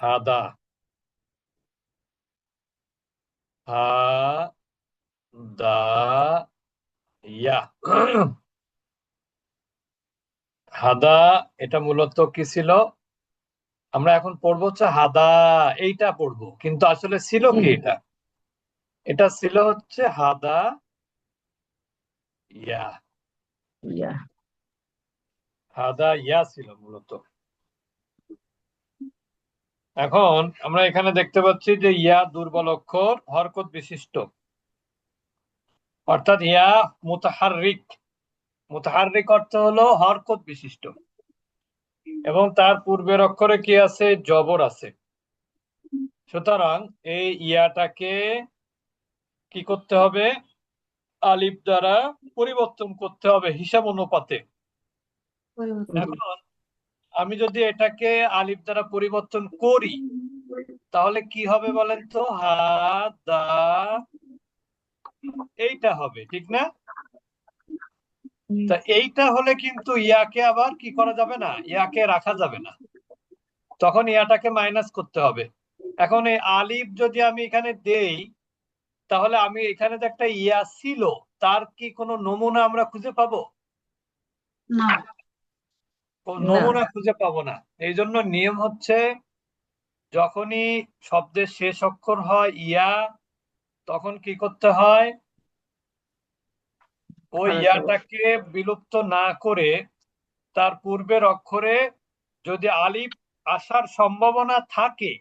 হাদা হা দা ইয়া হাদা এটা মূলত কি ছিল? আমরা এখন পড়ব হচ্ছে হাদা এইটা পড়ব। কিন্তু আসলে ছিল কি। এটা? এটা ছিল হচ্ছে হাদা ইয়া। হাদা ইয়া ছিল মূলত। এখন আমরা এখানে দেখতে পাচ্ছি যে ইয়া দুর্বল অক্ষর হরকত বিশিষ্ট। অর্থাৎ ইয়া মুতাহাররিক মুতাহাররিক অর্থ হলো হরকত বিশিষ্ট। এবং তার পূর্বের অক্ষরে কি আছে? জবর আছে। সুতরাং এই ইয়াটাকে কি করতে হবে? আলিফ দ্বারা পরিবর্তন করতে হবে হিসাব অনুপাতে। এখন আমি যদি এটাকে আলিফ দ্বারা পরিবর্তন করি, তাহলে কি হবে বলেন তো? এইটা হবে, ঠিক না? তা এইটা হলে কিন্তু ইয়াকে আবার কি করা যাবে না? ইয়াকে রাখা যাবে না। তখন ইয়াটাকে মাইনাস করতে হবে। এখন এই আলিফ যদি আমি এখানে দেই, তাহলে আমি এখানে যে একটা ইয়া ছিল, তার কি কোনো নমুনা আমরা খুঁজে পাবো? না। নমুনা খুঁজে পাবো না। এই জন্য নিয়ম হচ্ছে যখনই শব্দের শেষ অক্ষর হয় ইয়া তখন কি করতে হয়? ওই ইয়াটাকে বিলুপ্ত না করে তার পূর্বের অক্ষরে যদি আলিফ আসার সম্ভাবনা থাকে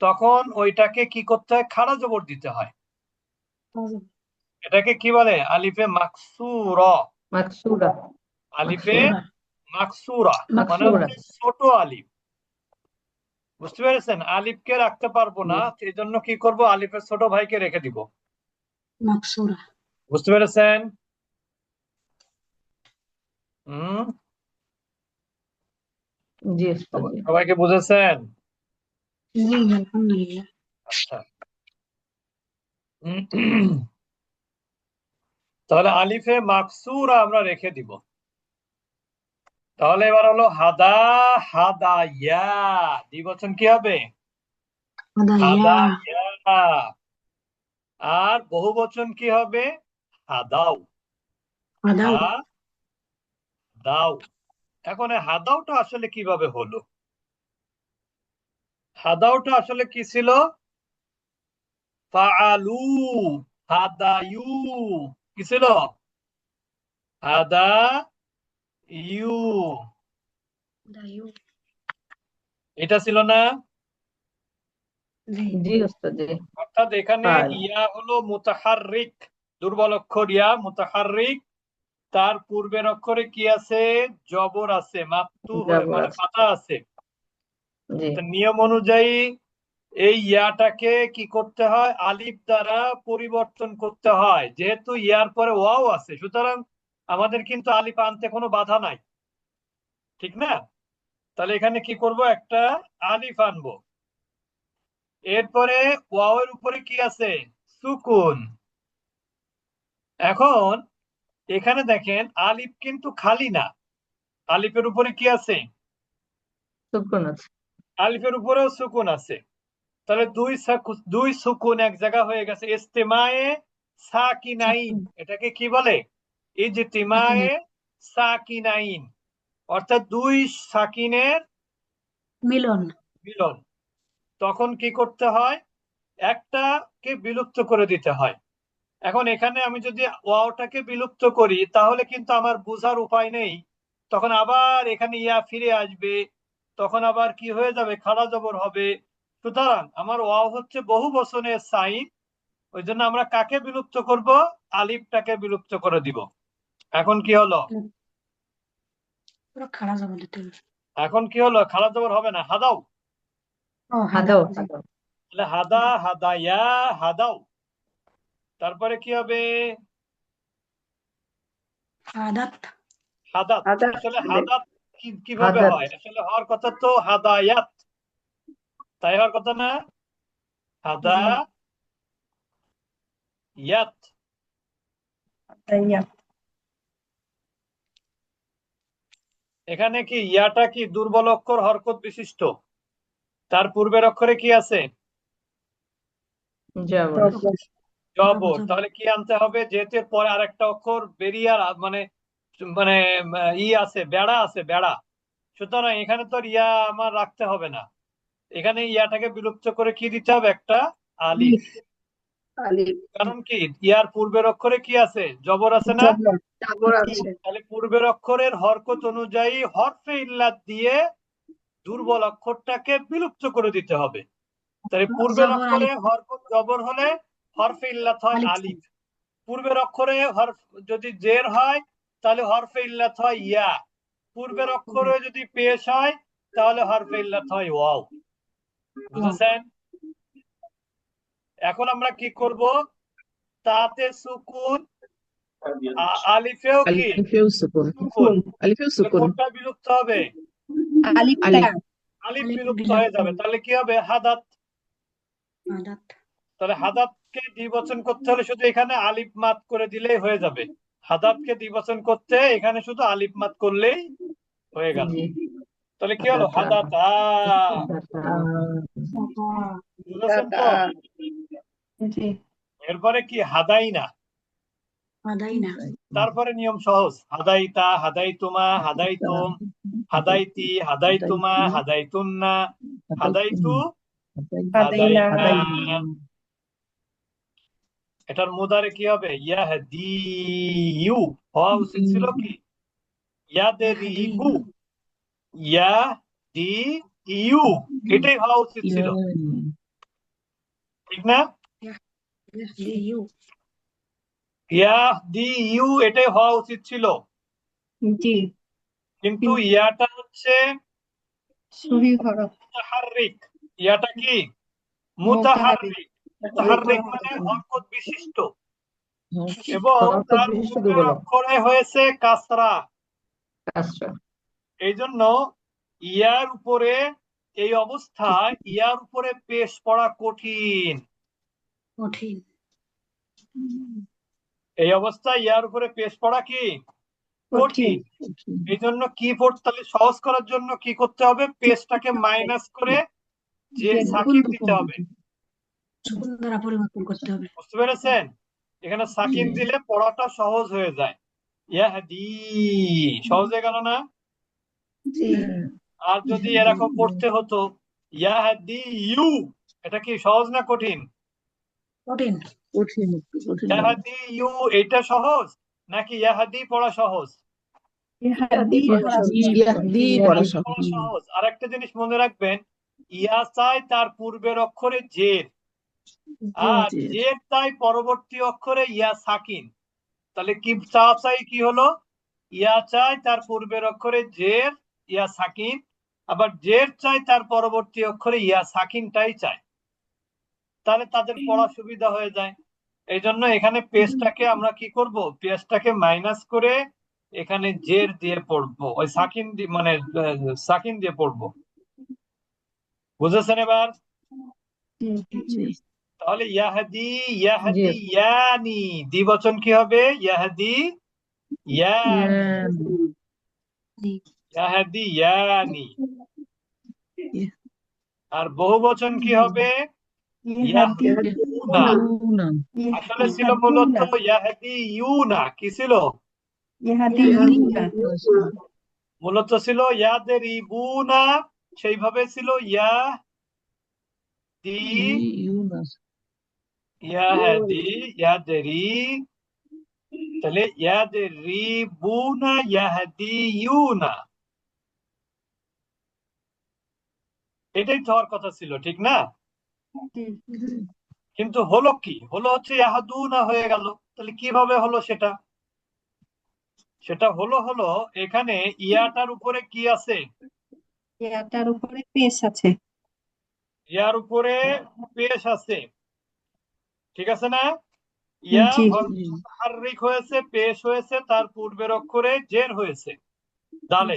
তখন ওইটাকে কি করতে হয়? খাড়া জবর দিতে হয়। এটাকে কি বলে? আলিফে মাকসুর। মাকসুরা। আলিফে মাকসুরা মানে ছোট আলিফ। বুঝতে পেরেছেন? আলিফকে রাখতে পারব না সেই জন্য কি করব? আলিফের ছোট ভাইকে রেখে দিব। মাকসুরা। বুঝতে পেরেছেন? হুম? জি সবাইকে বুঝেছেন? জি আলহামদুলিল্লাহ। আচ্ছা। তাহলে আলিফে মাকসুরা আমরা রেখে দিব। তাহলে এবার হলো হাদা হাদা ইয়া দ্বিবচন কি হবে? হাদা ইয়া আর বহুবচন কি হবে? হাদাও দাও এখন হাদাওটা আসলে কীভাবে হলো? হাদাওটা আসলে কি ছিল? ফাআলু হাদায়ু। কি ছিল? হাদা ইউ। এটা ছিল না? জি জি অর্থাৎ এখানে ইয়া হলো মুতাহাররিক দুর্বল অক্ষর ইয়া মুতাহাররিক তার পূর্বের অক্ষরে কি আছে? জবর আছে জবর মানে আছে। পাতা আছে। নিয়ম অনুযায়ী এই ইয়াটাকে কি করতে হয়? আলিফ দ্বারা পরিবর্তন করতে হয়। যেহেতু ইয়ার পরে ওয়াও আছে সুতরাং আমাদের কিন্তু আলিফ আনতে কোনো বাধা নাই। ঠিক না? তাহলে এখানে কি করব? একটা আলিফ আনব। এরপরে ওয়াও এর উপরে কি আছে? সুকুন। এখন এখানে দেখেন আলিফ কিন্তু খালি না। আলিফের উপরে কি আছে? সুকুন আছে। আলিফের উপরেও সুকুন আছে। তাহলে দুই দুই সুকুন এক জায়গা হয়ে গেছে। ইস্তেমায়ে সাকিনাইন। এটাকে কি বলে? ইজতিমায়ে সাকিনাইন অর্থাৎ দুই সাকিনের মিলন। মিলন। তখন কি করতে হয়? একটাকে বিলুপ্ত করে দিতে হয়। এখন এখানে আমি যদি ওয়াওটাকে বিলুপ্ত করি তাহলে কিন্তু আমার বোঝার উপায় নেই। তখন আবার এখানে ইয়া ফিরে আসবে। তখন আবার কি হয়ে যাবে? খাড়া জবর হবে। সুতরাং আমার ওয়াও হচ্ছে বহু বচনের সাইন। ওই জন্য আমরা কাকে বিলুপ্ত করব? আলিফটাকে বিলুপ্ত করে দিব। এখন কি হলো? পুরো জবর দিতে এখন কি হলো? খাড়া জবর হবে না? হাদাও। হাদাও। তাহলে হাদা হাদায়া হাদাও। তারপরে কি হবে? হাদাত। হাদাত। হাদাত। আসলে হাদাত কীভাবে হয়? আসলে হওয়ার কথা তো হাদায়াত। তাই হওয়ার কথা না? হাদা ইয়াত এখানে কি ইয়াটা কি দুর্বল অক্ষর হরকত বিশিষ্ট? তার পূর্বের অক্ষরে কি আছে? জবর। তাহলে কি আনতে হবে? যেহেতু পরে আরেকটা অক্ষর বেরিয়ে আর মানে মানে ই আছে বেড়া আছে বেড়া। সুতরাং এখানে তো ইয়া আমার রাখতে হবে না। এখানে ইয়াটাকে বিলুপ্ত করে কি দিতে হবে? একটা আলিফ। আলিফ কারণ কি? ইয়ার পূর্বের অক্ষরে কি আছে? জবর আছে না? জবর আছে। তাহলে পূর্বের অক্ষরের হরকত অনুযায়ী হরফে ইল্লাত দিয়ে দুর্বল অক্ষরটাকে বিলুপ্ত করে দিতে হবে। তাহলে পূর্বের অক্ষরে হরকত জবর হলে হরফে ইল্লাত হয় আলিফ। আলিফ। পূর্বের অক্ষরে হরফ যদি জের হয় তাহলে হরফে ইল্লাত হয় ইয়া। পূর্বের অক্ষরে যদি পেশ হয় তাহলে হরফে ইল্লাত হয় ওয়াও। বুঝেছেন? এখন আমরা কি করব? তাতে সুকুন আলিফেও কি? আলিফেও সুকুন। সুকুন। আলিফেও সুকুন। কোনটা বিলুপ্ত হবে? আলিফটা। আলিফ। আলিফ বিলুপ্ত হয়ে যাবে। তাহলে কি হবে? হাদাত। আদাত তাহলে হাদাতকে দ্বিবচন করতে হলে শুধু এখানে আলিফ মাত করে দিলেই হয়ে যাবে। হাদাতকে দ্বিবচন করতে এখানে শুধু আলিফ মাত করলেই হয়ে গেল। তাহলে কি হলো? হাদাত। এরপরে কি হাদাই না তারপরে নিয়ম সহজ। হাদাইতা হাদাইতুমা হাদাইতুম হাদাইতি হাদাইতুমা হাদাইতুন্না হাদাইতু হাদাইনা। হাদাইনা। এটার মুদারে কি হবে? ইয়াহদিয়ু। হওয়া উচিত ছিল কি? ইয়াদেরিবু ইয়াদিয়ু এটাই হওয়া উচিত ছিল। ঠিক না? ইউ এটাই হওয়া উচিত ছিল। জি। কিন্তু ইয়াটা হচ্ছে ইয়াটা কি? মুতাহাররিক মানে হরকত বিশিষ্ট। এবং তার অক্ষরে হয়েছে কাসরা। কাসরা। এই জন্য ইয়ার উপরে এই অবস্থায় ইয়ার উপরে পেশ পড়া কঠিন। কঠিন। এই অবস্থায় ইয়ার উপরে পেশ পড়া কি? কঠিন এই জন্য কি পড়তে তাহলে সহজ করার জন্য কি করতে হবে? পেশটাকে মাইনাস করে যে সাকিন দিতে হবে। পরিবর্তন করতে হবে। বুঝতে পেরেছেন? এখানে সাকিন দিলে পড়াটা সহজ হয়ে যায়। ইয়াহদি সহজ হয়ে গেল না? আর যদি এরকম পড়তে হতো ইয়াহদি ইউ এটা কি সহজ না কঠিন? কঠিন। কঠিন কঠিন। ইয়াহাদি ইউ এটা সহজ নাকি ইয়াহাদি পড়া সহজ? ইহাদি পড়া সহজ। পড়া আর একটা জিনিস মনে রাখবেন ইয়া চাই তার পূর্বের অক্ষরে জের। আর জের। চাই পরবর্তী অক্ষরে ইয়া সাকিন। তাহলে কি চা চাই কি হলো? ইয়া চাই তার পূর্বের অক্ষরে জের ইয়া সাকিন। আবার জের চাই তার পরবর্তী অক্ষরে ইয়া সাকিনটাই চায় তাহলে তাদের পড়া সুবিধা হয়ে যায়। এই জন্য এখানে পেজটাকে আমরা কি করব? পেজটাকে মাইনাস করে এখানে জের দিয়ে পড়ব। ওই সাকিন দিয়ে মানে সাকিন দিয়ে পড়ব। বুঝেছেন এবার? তাহলে ইয়াহাদি ইয়াহাদি। ইয়ানি। দ্বিবচন কি হবে? ইয়াহাদি ইয়ানি। ইয়াহাদি ইয়ানি। আর বহুবচন কি হবে? আসলে ছিল মূলত ইয়াহাদি ইউনা কি ছিল মূলত ছিল ইয়াদেরিবুনা সেইভাবে ছিল ইয়া দি ইয়াহাদি ইয়াদেরি তাহলে ইয়াদেরিবুনা ইয়াহদিউনা এটাই তো হওয়ার কথা ছিল ঠিক না কিন্তু হলো কি? হলো হচ্ছে ইয়াহাদুনা হয়ে গেল। তাহলে কীভাবে হলো সেটা? সেটা হলো হলো এখানে ইয়াটার উপরে কি আছে? ইয়াটার উপরে পেশ আছে। ইয়ার উপরে পেশ আছে। ঠিক আছে না? ইয়া। মুতাহাররিক হয়েছে পেশ হয়েছে তার পূর্বের অক্ষরে জের হয়েছে। দালে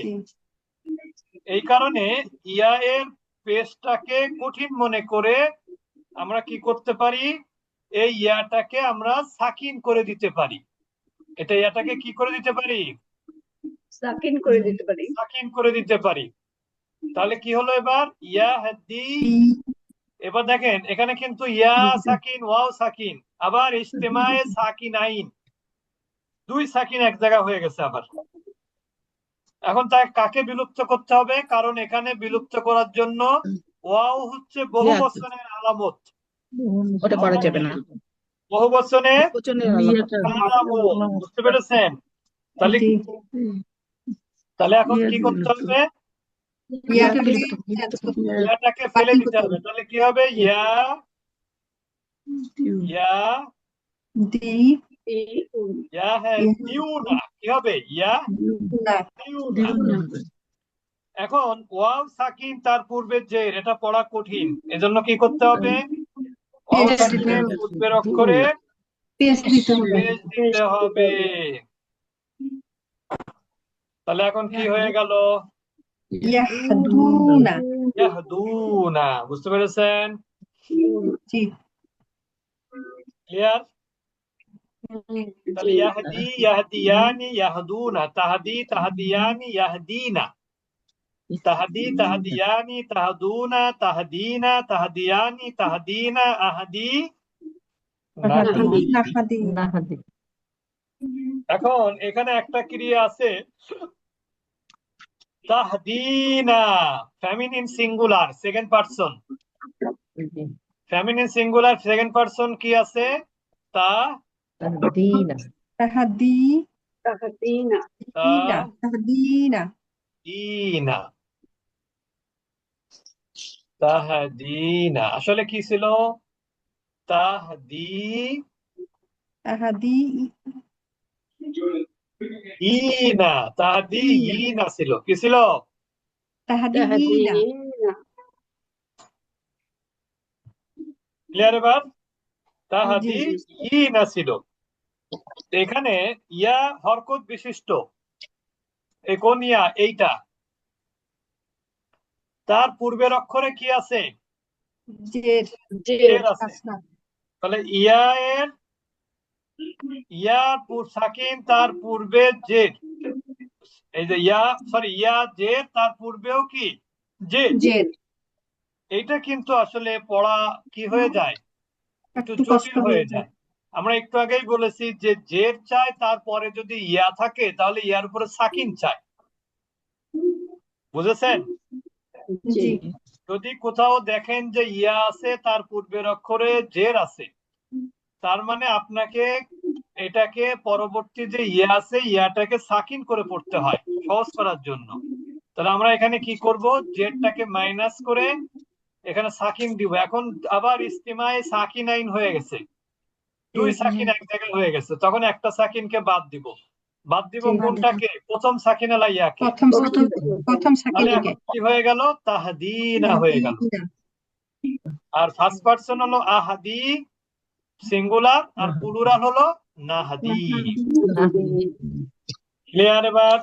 এই কারণে ইয়া এর পেশটাকে কঠিন মনে করে আমরা কি করতে পারি? এই ইয়াটাকে আমরা সাকিন করে দিতে পারি। এটা ইয়াটাকে কি করে দিতে পারি? সাকিন করে দিতে পারি। সাকিন করে দিতে পারি। তাহলে কি হলো এবার? ইয়াহদি এবার দেখেন এখানে কিন্তু ইয়া সাকিন ওয়াও সাকিন আবার ইজতেমায়ে সাকিনাইন দুই সাকিন এক জায়গা হয়ে গেছে আবার। এখন তাই কাকে বিলুপ্ত করতে হবে? কারণ এখানে বিলুপ্ত করার জন্য ওয়াও হচ্ছে বহু বচনের আলামত। ওটা করা যাবে না। বহু। আলামত। বুঝতে পেরেছেন? তাহলে তাহলে এখন কি করতে হবে। ইয়াটাকে ফেলে দিতে হবে। তাহলে কি হবে? ইয়া ইয়া দি ইয়া হ্যাঁ কি হবে? ইয়া এখন ওয়াও সাকিন তার পূর্বে জের এটা পড়া কঠিন। এজন্য কি করতে হবে। পূর্বের অক্ষরে দিতে হবে। তাহলে এখন কি হয়ে গেল? ইয়াহদুনা। বুঝতে পেরেছেন? ক্লিয়ার তাহলে ইয়াহদি ইয়াহদিয়ানি ইয়াহদুনা তাহদি তাহদিয়ানি ইয়াহদিনা। তাহদি তাহদিয়ানি তাহদুনা তাহদিনা তাহদিয়ানি তাহদিনা আহদি এখন এখানে একটা ক্রিয়া আছে। তাহদিনা feminine singular second person feminine singular second person কি আছে? তা তাহদিনা তাহাদি তাহদিনা দিনা তাহাদিনা তাহদিনা। আসলে কি ছিল? তাহদি তাহাদি ইনা তাহদি ইনা। ছিল। কি ছিল? তাহাদিনা ক্লিয়ার এবার? তাহাদি ইনা ছিল। এখানে ইয়া হরকত বিশিষ্ট। এই কোন ইয়া? এইটা। তার পূর্বের অক্ষরে কি আছে? জের তাহলে ইয়া এর ইয়া সাকিন তার পূর্বে জের এই যে ইয়া সরি ইয়া জের তার পূর্বেও কি? জের এইটা কিন্তু আসলে পড়া কি হয়ে যায়? একটু জটিল হয়ে যায়। আমরা একটু আগেই বলেছি যে জের চাই তারপরে যদি ইয়া থাকে তাহলে ইয়ার উপরে সাকিন চাই বুঝেছেন? যদি কোথাও দেখেন যে ইয়া আছে তার পূর্বের অক্ষরে জের আছে তার মানে আপনাকে এটাকে পরবর্তী যে ইয়া আছে ইয়াটাকে সাকিন করে পড়তে হয় সহজ করার জন্য। তাহলে আমরা এখানে কি করব? জেরটাকে মাইনাস করে এখানে সাকিন দিব। এখন আবার ইস্তিমায় সাকিন আইন হয়ে গেছে। দুই সাকিন এক জায়গায় হয়ে গেছে। তখন একটা সাকিনকে বাদ দিব। বাদ দিব কোনটাকে? প্রথম সাকিন আলা ইয়াকে প্রথম প্রথম প্রথম সাকিনকে। কি হয়ে গেল? তাহদিনা হয়ে গেল। আর ফার্স্ট পারসন হলো আহাদি সিঙ্গুলার আর প্লুরাল হলো নাহাদি। ক্লিয়ার এবার?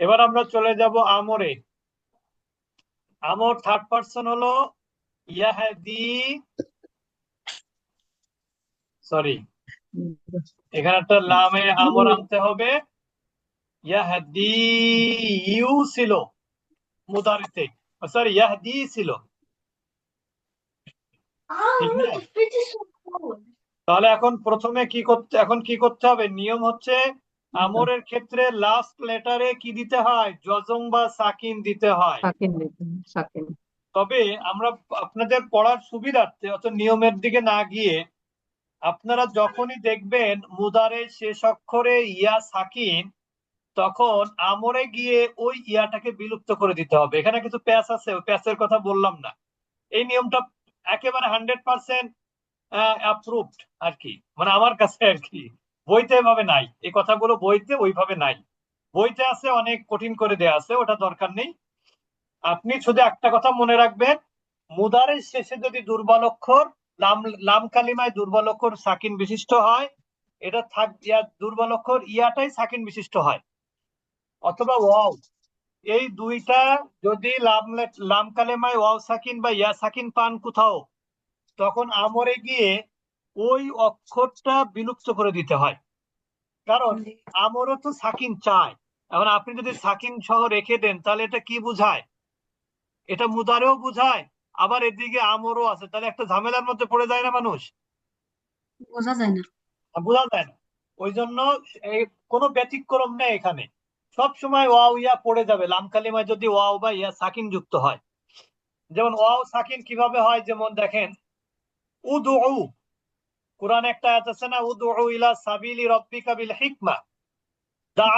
এবার আমরা চলে যাব আমরে। আমর থার্ড পারসন হলো ইয়াহাদি সরি এখানে একটা লামে আমর আনতে হবে। ইয়াহাদি ইউ ছিল মুদারিতে। সরি ইয়াহদি ছিল। তাহলে এখন প্রথমে কি করতে এখন কি করতে হবে? নিয়ম হচ্ছে আমরের ক্ষেত্রে লাস্ট লেটারে কি দিতে হয়? জজম বা সাকিন দিতে হয়। তবে আমরা আপনাদের পড়ার সুবিধার্থে অত নিয়মের দিকে না গিয়ে আপনারা যখনই দেখবেন মুদারের শেষ অক্ষরে ইয়া সাকিন, তখন আমরে গিয়ে ওই ইয়াটাকে বিলুপ্ত করে দিতে হবে। এখানে কিছু প্যাচ আছে, ওই প্যাচের কথা বললাম না। এই নিয়মটা একেবারে হান্ড্রেড পার্সেন্ট অ্যাপ্রুভড আর কি। মানে আমার কাছে আর কি। বইতে এভাবে নাই। এই কথাগুলো বইতে ওইভাবে নাই। বইতে আছে, অনেক কঠিন করে দেয়া আছে, ওটা দরকার নেই। আপনি শুধু একটা কথা মনে রাখবেন, মুদারের শেষে যদি দুর্বল অক্ষর লাম লাম কালিমায় দুর্বল অক্ষর সাকিন বিশিষ্ট হয়। এটা থাক দুর্বল অক্ষর ইয়াটাই সাকিন বিশিষ্ট হয়। অথবা ওয়াও, এই দুইটা যদি লাম লাম কালেমায় ওয়াও সাকিন বা ইয়া সাকিন পান কোথাও, তখন আমরে গিয়ে ওই অক্ষরটা বিলুপ্ত করে দিতে হয়। কারণ আমরও তো সাকিন চায়। এখন আপনি যদি সাকিন সহ রেখে দেন, তাহলে এটা কি বুঝায়? এটা মুদারেও বুঝায়। আবার এদিকে আমরও আছে তাহলে একটা ঝামেলার মধ্যে পড়ে যায় না মানুষ? বোঝা যায় না। বোঝা যায় না। ওই জন্য এই কোনো ব্যতিক্রম নেই এখানে। সব সময় ওয়াও ইয়া পড়ে যাবে। লাম কালিমায় যদি ওয়াও বা ইয়া সাকিন যুক্ত হয়। যেমন ওয়াও সাকিন কীভাবে হয়? যেমন দেখেন উদু কোরআন একটা আয়াত আছে না উদু ইলা সাবিলি রব্বিকা বিল হিকমা। দা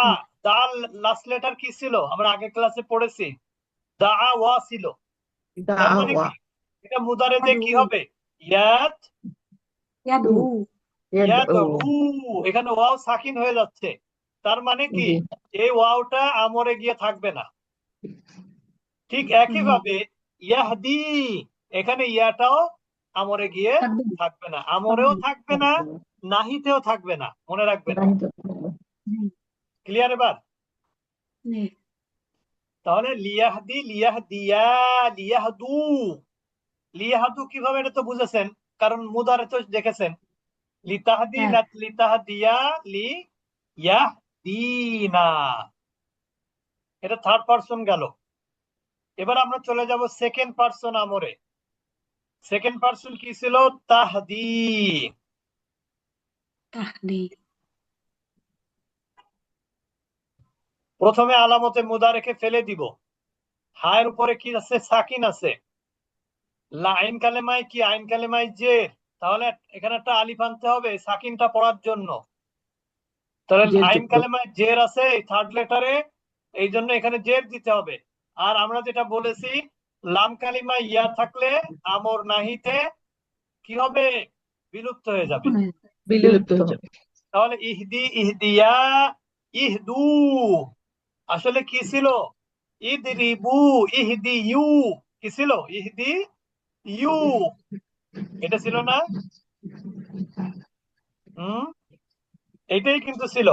দা লাস্ট লেটার কি ছিল? আমরা আগের ক্লাসে পড়েছি। দা ওয়া ছিল দাওয়া কি? এটা মুদারেতে কি হবে? ইয়াত ইয়াদু। ইয়াদউ এখানে ওয়াও সাকিন হয়ে যাচ্ছে। তার মানে কি? এই ওয়াওটা আমরে গিয়ে থাকবে না। ঠিক একই ভাবে ইয়াহদি এখানে ইয়াটাও আমরে গিয়ে থাকবে না। আমরেও থাকবে না। নাহিতেও থাকবে না। মনে রাখবেন। তো থাকবে। ক্লিয়ার এবার? তাহলে লিয়াহদি লিয়াহদিয়া লিয়াহদু। লিয়াহদু কীভাবে এটা তো বুঝেছেন? কারণ মুদারে তো দেখেছেন। লিতাহদি হ্যাঁ। লিতাহদিয়া লি ইয়াহদিনা এটা থার্ড পারসন গেল। এবার আমরা চলে যাব সেকেন্ড পারসন আমরে। সেকেন্ড পারসন কি ছিল? তাহদি। তাহদি। প্রথমে আলামতে মুদারেকে ফেলে দিব। হায়ের উপরে কি আছে? সাকিন আছে। আইন কালেমায় কি? আইন কালেমায় জের তাহলে এখানে একটা আলিফ আনতে হবে সাকিনটা পড়ার জন্য। তাহলে আইন। কালেমায় জের আছে এই থার্ড লেটারে এই জন্য এখানে জের দিতে হবে। আর আমরা যেটা বলেছি লাম কালিমায় ইয়া থাকলে আমর নাহিতে কি হবে? বিলুপ্ত হয়ে যাবে। বিলুপ্ত হবে তাহলে ইহদি ইহদিয়া ইহদু। আসলে কি ছিল? ইদরিবু ইহদি ইউ। কি ছিল? ইহদি ইউ। এটা ছিল না? হুম? এটাই কিন্তু ছিল।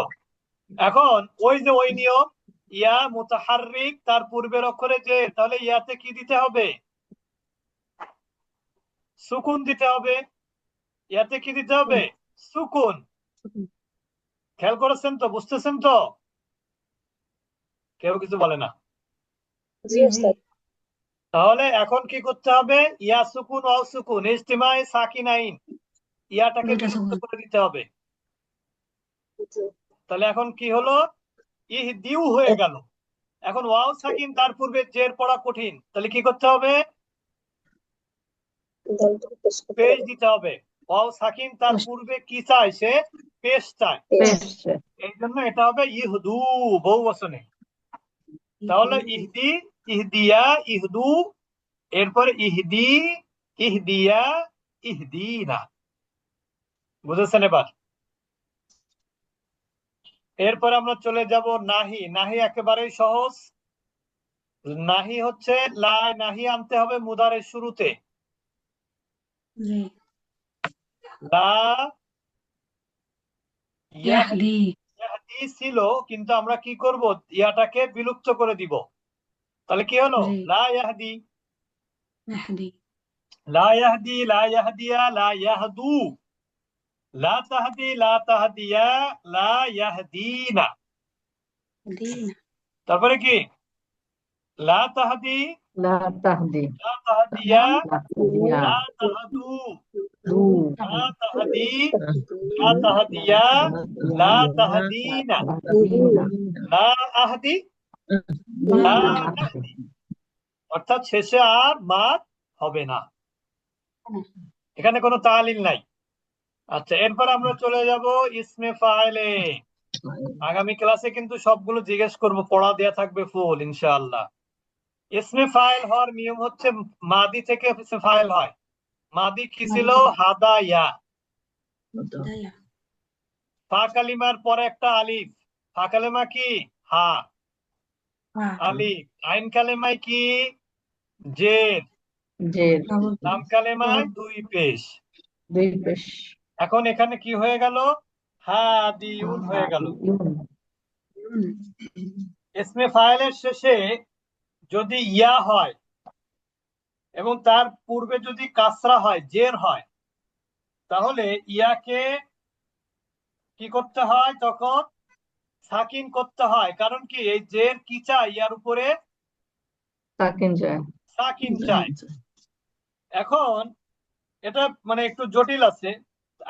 এখন ওই যে ওই নিয়ম ইয়া মুতাহাররিক তার পূর্বের অক্ষরে যে তাহলে ইয়াতে কি দিতে হবে? সুকুন দিতে হবে। ইয়াতে কি দিতে হবে? সুকুন। খেয়াল করেছেন তো? বুঝতেছেন তো? কেউ কিছু বলে না। তাহলে এখন কি করতে হবে? ইয়া সুকুন অ সুকুন ইজতিমাই সাকিনাইন। ইয়াটাকে বিলুপ্ত করে দিতে হবে। তাহলে এখন কি হলো? ইহদিউ হয়ে গেল। এখন ওয়াও সাকিন তার পূর্বে জের পড়া কঠিন। তাহলে কি করতে হবে? পেশ দিতে হবে। ওয়াও সাকিন তার পূর্বে কি চায় সে? পেশ চায়। এই জন্য এটা হবে ইহদু বহু বচনে তাহলে ইহদি। ইহদিয়া ইহদু এরপর ইহদি ইহদিয়া ইহদিনা। বুঝেছেন এবার? এরপর আমরা চলে যাব নাহি। নাহি একেবারেই সহজ। নাহি হচ্ছে লা নাহি আনতে হবে মুদারের শুরুতে। লা ইয়াহদি। ইয়াহদি ছিল কিন্তু আমরা কি করব? ইয়াটাকে বিলুপ্ত করে দিব। তাহলে কি হলো? লা ইয়াহদি। লা ইয়াহদি লা ইয়াহদিয়া লা ইয়াহদু। লা তাহদি লা তাহদিয়া লা ইয়াহদিনা। তারপরে কি? লা তাহদি লা তাহদি। লা তাহদিয়া। লা তাহদু। অর্থাৎ শেষে আর মাদ হবে না এখানে কোনো তালিল নাই আচ্ছা এরপর আমরা চলে যাব ইসমে ফাইলে আগামী ক্লাসে কিন্তু সবগুলো জিজ্ঞেস করব পড়া দেয়া থাকবে ফুল ইনশাআল্লাহ ইসমে ফাইল হওয়ার নিয়ম হচ্ছে মাদি থেকে ফাইল হয়। মাদি কি ছিল? হাদা ইয়া দায়া ফা কালিমার পরে একটা আলিফ। ফা কালিমা কি? হা। আলিফ। আইন কালিমায় কি? জের। জের। লাম দুই পেশ। দুই পেশ। এখন এখানে কি হয়ে গেল? হাদিউন হয়ে গেল। ইসমে ফাইলের শেষে যদি ইয়া হয় এবং তার পূর্বে যদি কাসরা হয় জের হয় তাহলে ইয়াকে কি করতে হয়? তখন সাকিন করতে হয়। কারণ কি? এই জের কি চাই ইয়ার উপরে সাকিন যায় সাকিন চাই এখন এটা মানে একটু জটিল আছে।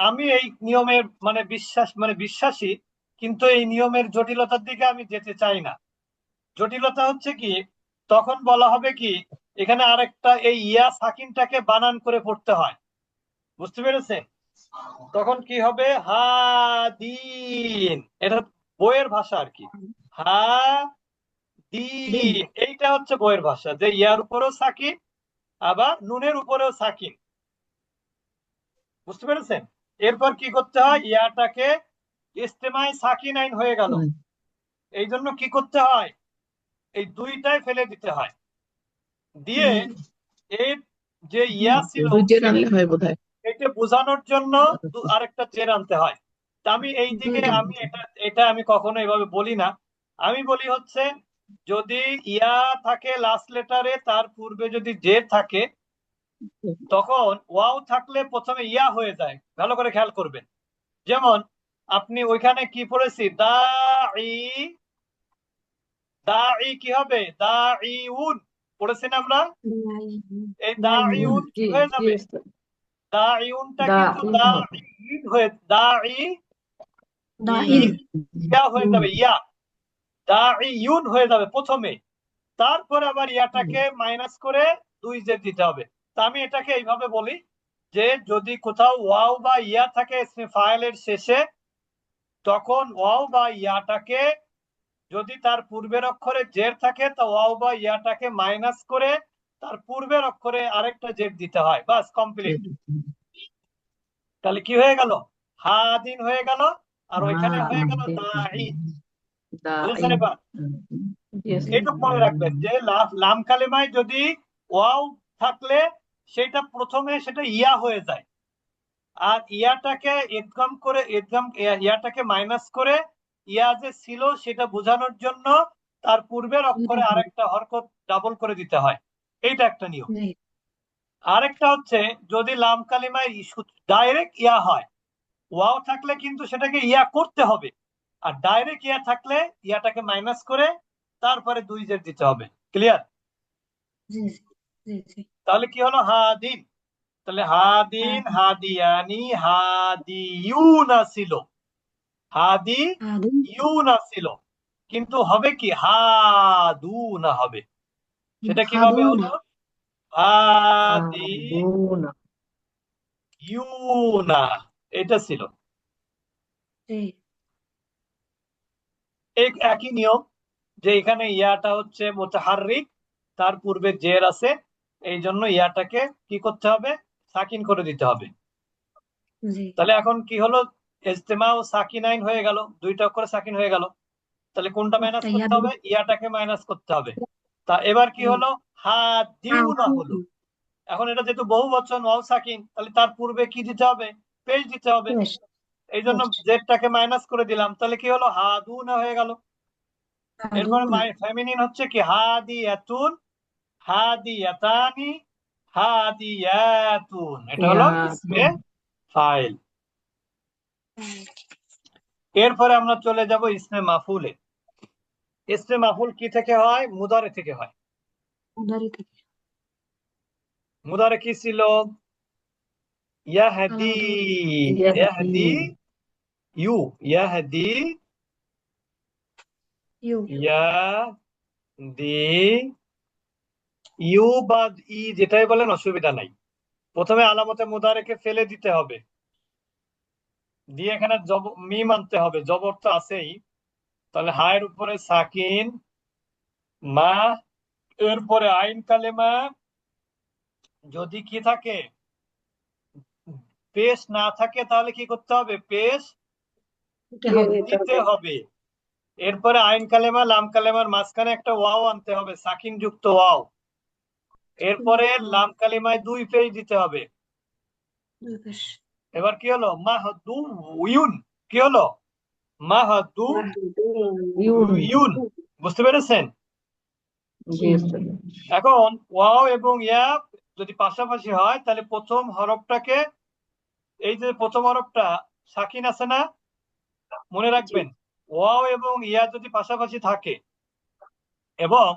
আমি এই নিয়মের মানে বিশ্বাস মানে বিশ্বাসী কিন্তু এই নিয়মের জটিলতার দিকে আমি যেতে চাই না। জটিলতা হচ্ছে কি? তখন বলা হবে কি এখানে আরেকটা এই ইয়া সাকিনটাকে বানান করে পড়তে হয়। বুঝতে পেরেছে? তখন কি হবে? হাদিন। এটা বইয়ের ভাষা আর কি। হা দিন এইটা হচ্ছে বইয়ের ভাষা যে ইয়ার উপরেও সাকিন আবার নুনের উপরেও সাকিন। বুঝতে পেরেছেন এরপর কি করতে হয়? ইয়াটাকে ইস্তেমায় সাকিন আইন হয়ে গেল। এই জন্য কি করতে হয়? এই দুইটাই ফেলে দিতে হয়। দিয়ে এর যে ইয়া ছিল এটা বোঝানোর জন্য আরেকটা জের আনতে হয়। আমি এই দিকে আমি এটা এটা আমি কখনো এভাবে বলি না। আমি বলি হচ্ছে যদি ইয়া থাকে লাস্ট লেটারে তার পূর্বে যদি জের থাকে তখন ওয়াও থাকলে প্রথমে ইয়া হয়ে যায়। ভালো করে খেয়াল করবেন। যেমন আপনি ওইখানে কি পড়েছি? দা ই দা ই কি হবে? দা ইউন পড়েছি না আমরা এই দা ইউন কি হয়ে যাবে। দা ইউনটা কিন্তু দা ইন হয়ে দা ই ইয়া হয়ে যাবে ইয়া। দা ইউন হয়ে যাবে প্রথমে। তারপরে আবার ইয়াটাকে মাইনাস করে দুই জের দিতে হবে। তা আমি এটাকে এইভাবে বলি যে যদি কোথাও ওয়াও বা ইয়া থাকে ফাইলের শেষে তখন ওয়াও বা ইয়াটাকে যদি তার পূর্বের অক্ষরে জের থাকে তা ওয়াও বা ইয়াটাকে মাইনাস করে তার পূর্বের অক্ষরে আরেকটা জের দিতে হয় বাস কমপ্লিট তাহলে কি হয়ে গেল হাদিন হয়ে গেল আর ওইখানে হয়ে গেল হাদিন। দাই দা বুঝেছেন ইন। এবার জি উস্তাদ। এইটুকু মনে রাখবেন যে লাম কালেমায় যদি ওয়াও থাকলে সেটা প্রথমে সেটা ইয়া হয়ে যায় আর ইয়াটাকে ইদগাম করে ইদগাম ইয়াটাকে মাইনাস করে ইয়া যে ছিল সেটা বোঝানোর জন্য তার পূর্বের অক্ষরে আরেকটা হরকত ডাবল করে দিতে হয়। এইটা একটা নিয়ম। আরেকটা হচ্ছে যদি লাম কালিমায় ডাইরেক্ট ইয়া হয় ওয়াও থাকলে কিন্তু সেটাকে ইয়া করতে হবে। আর ডাইরেক্ট ইয়া থাকলে ইয়াটাকে মাইনাস করে তারপরে দুই জের দিতে হবে। ক্লিয়ার তাহলে কি হলো? হাদিন। তাহলে হাদিন হাদিয়ানি হাদিয়ুনা ছিল। হাদি ইউনা ছিল কিন্তু হবে কি? হাদু না হবে। সেটা কীভাবে হলো? হাদি। ইউনা। এটা ছিল। একই নিয়ম যে এখানে ইয়াটা হচ্ছে মোতাহাররিক তার পূর্বে জের আছে। এই জন্য ইয়াটাকে কি করতে হবে? সাকিন করে দিতে হবে। তাহলে এখন কি হলো? ইজতেমা ও সাকিনাইন হয়ে গেল দুইটা অক্ষরে সাকিন হয়ে গেল। তাহলে কোনটা মাইনাস করতে হবে? ইয়াটাকে মাইনাস করতে হবে। তা এবার কি হলো? হাদিউনা হলো। এখন এটা যেহেতু বহু বচন ওয়াও সাকিন তাহলে তার পূর্বে কি দিতে হবে? পেজ দিতে হবে। এই জন্য জেডটাকে মাইনাস করে দিলাম। তাহলে কি হলো? হাদুনা হয়ে গেল। এরপরে ফেমিনিন হচ্ছে কি? হাদিয়াতুন হাদিয়াতানি হাদিয়াতুন এটা হলো ইসমে ফাইল এরপরে আমরা চলে যাব ইসমে মাফুলে। ইসমে মাফুল কি থেকে হয়? মুদারে থেকে হয়। থেকে। মুদারে কি ছিল? ইয়াহদি ইয়াহদি। ইয়াহদি ইউ ইয়াহদি ইউ। ইয়াহদি ইউ বা ই যেটাই বলেন অসুবিধা নাই। প্রথমে আলামতে মুদারেকে ফেলে দিতে হবে। দিয়ে এখানে জব মিম আনতে হবে জবর তো আছেই। তাহলে হায়ের উপরে সাকিন মা এরপরে আইন কালেমা। যদি কি থাকে পেশ না থাকে তাহলে কি করতে হবে? পেশ দিতে হবে এরপরে আইন কালেমা লাম কালেমার মাঝখানে একটা ওয়াও আনতে হবে সাকিন যুক্ত ওয়াও। এরপরে লাম কালিমায় দুই পেজ দিতে হবে। এবার কি হলো? মাহাদু ইউন কি হলো? মাহাদু ইউন। বুঝতে পেরেছেন? এখন ওয়াও এবং ইয়া যদি পাশাপাশি হয় তাহলে প্রথম হরফটাকে এই যে প্রথম হরফটা সাকিন আছে না? মনে রাখবেন ওয়াও এবং ইয়া যদি পাশাপাশি থাকে এবং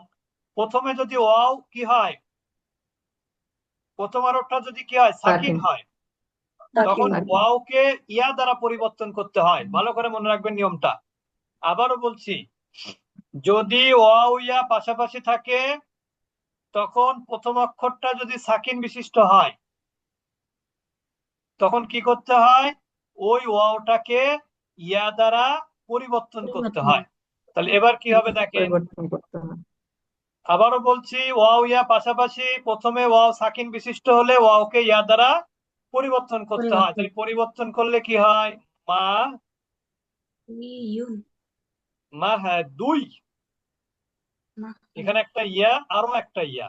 প্রথমে যদি ওয়াও কি হয়? প্রথম আরবটা যদি কি হয়? সাকিন। হয়। তখন ওয়াওকে ইয়া দ্বারা পরিবর্তন করতে হয়। ভালো করে মনে রাখবেন নিয়মটা। আবারও বলছি যদি ওয়াও ইয়া পাশাপাশি থাকে তখন প্রথম অক্ষরটা যদি সাকিন বিশিষ্ট হয় তখন কি করতে হয়? ওই ওয়াওটাকে ইয়া দ্বারা পরিবর্তন করতে হয়। তাহলে এবার কি হবে দেখেন। আবারও বলছি ওয়াও ইয়া পাশাপাশি প্রথমে ওয়াও সাকিন বিশিষ্ট হলে ওয়াওকে ইয়া দ্বারা পরিবর্তন করতে হয়। পরিবর্তন। তাহলে পরিবর্তন করলে কি হয়? মা মা হ্যাঁ দুই। এখানে একটা ইয়া আরও একটা ইয়া।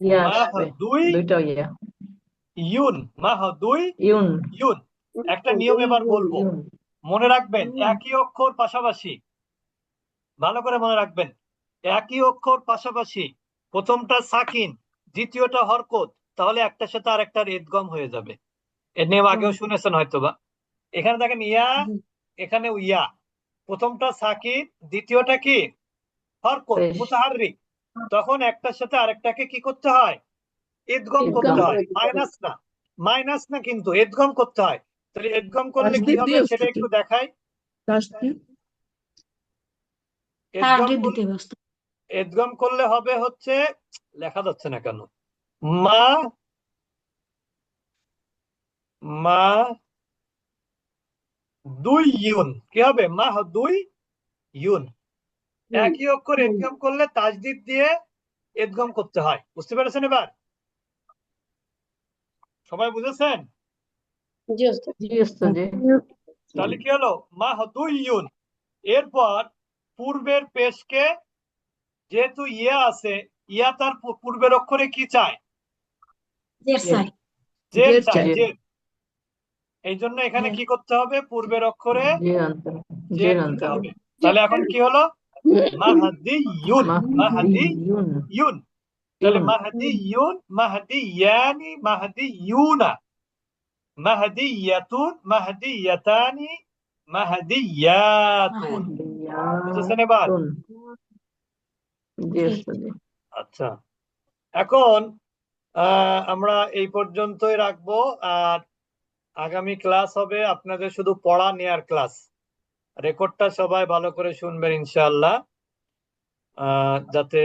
ইয়া মা আসবে। দুই। দুইটা ইয়া। ইউন। মা দুই। ইউন। ইউন। একটা নিয়ম এবার বলব। মনে রাখবেন একই অক্ষর পাশাপাশি। ভালো করে মনে রাখবেন। একই অক্ষর পাশাপাশি। প্রথমটা সাকিন দ্বিতীয়টা হরকত। তাহলে একটার সাথে আর আরেকটার ইদগম হয়ে যাবে। এর নিয়ম আগেও শুনেছেন হয়তোবা। এখানে দেখেন ইয়া এখানে ইয়া। প্রথমটা সাকিন দ্বিতীয়টা কি? হরকত। তখন একটার সাথে আরেকটাকে কি করতে হয়? ইদগম করতে হয়। মাইনাস না। মাইনাস না কিন্তু ইদগম করতে হয়। তাহলে ইদগম করলে কি হবে? সেটা একটু দেখাই। ইদগম ইদগম করলে হবে হচ্ছে লেখা যাচ্ছে না কেন? মা মা দুই ইউন। কি হবে? মা দুই ইউন। একই অক্ষর ইদগম করলে তাজদিদ দিয়ে ইদগম করতে হয়। বুঝতে পেরেছেন এবার? সবাই বুঝেছেন? জি ওস্তাদ। জি তাহলে কি হলো? মা দুই ইউন। এরপর পূর্বের পেশকে যেহেতু ইয়া আছে ইয়া তার পূর্বের অক্ষরে কি চায়? এই জন্য এখানে। কি করতে হবে? পূর্বের অক্ষরে জি আনতে জের জের দিতে আনতে হবে। তাহলে এখন কি হলো? মাহাদি ইউন মাহাদি ইউন তাহলে ইউন। মাহাদি ইউন মাহাদি ইয়ানি মাহাদি ইউনা মাহাদি ইয়াতুন মাহাদি ইয়াতানি মাহাদি ইয়াতুন বুঝেছেন এবার ওস্তাদ জি আচ্ছা। এখন আমরা এই পর্যন্তই রাখব। আর আগামী ক্লাস হবে আপনাদের শুধু পড়া নেয়ার ক্লাস। রেকর্ডটা সবাই ভালো করে শুনবেন, ইনশাআল্লাহ। যাতে